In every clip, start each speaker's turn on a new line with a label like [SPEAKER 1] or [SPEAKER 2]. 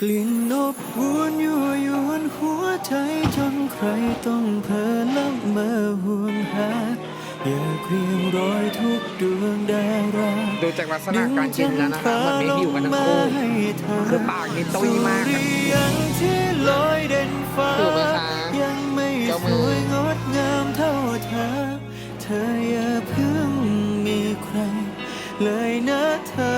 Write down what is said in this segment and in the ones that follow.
[SPEAKER 1] กลิ่นอบอวนยั่วยวนหัวใจจนใครต้องเพ้อละเมอห่วงหาอยากเรียงรอยทุกดวงดารา
[SPEAKER 2] ดูจากลักษณะการกินแล้วนะครับมันไม่หิวกันทั้งคู่คือปากนี่ตุ้ยมากอะ
[SPEAKER 1] สุริยังที่ลอยเด่นฟ้า
[SPEAKER 2] ถูกไหมคะ
[SPEAKER 1] ยังไม่
[SPEAKER 2] เจ้า
[SPEAKER 1] ส
[SPEAKER 2] มือ
[SPEAKER 1] วยงดงามเท่าเธอ เธออย่าเพิ่งมีใคร เลยนะเธอ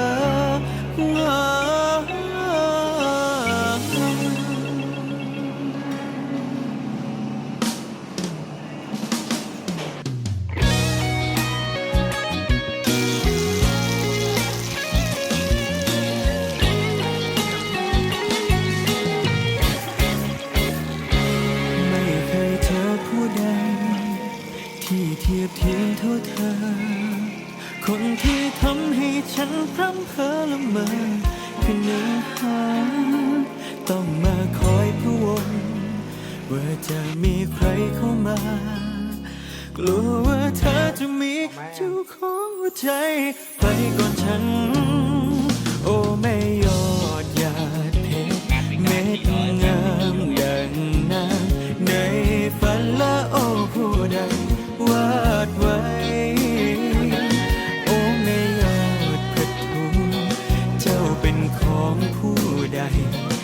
[SPEAKER 1] ที่เทียบเทียมเท่าเธอ คนที่ทำให้ฉันพร่ำเพ้อละเมอคือหนึ่งหาต้องมาคอยพะวงว่าจะมีใครเข้ามา กลัวว่าเธอจะมีเจ้าของหัวใจไปก่อน เ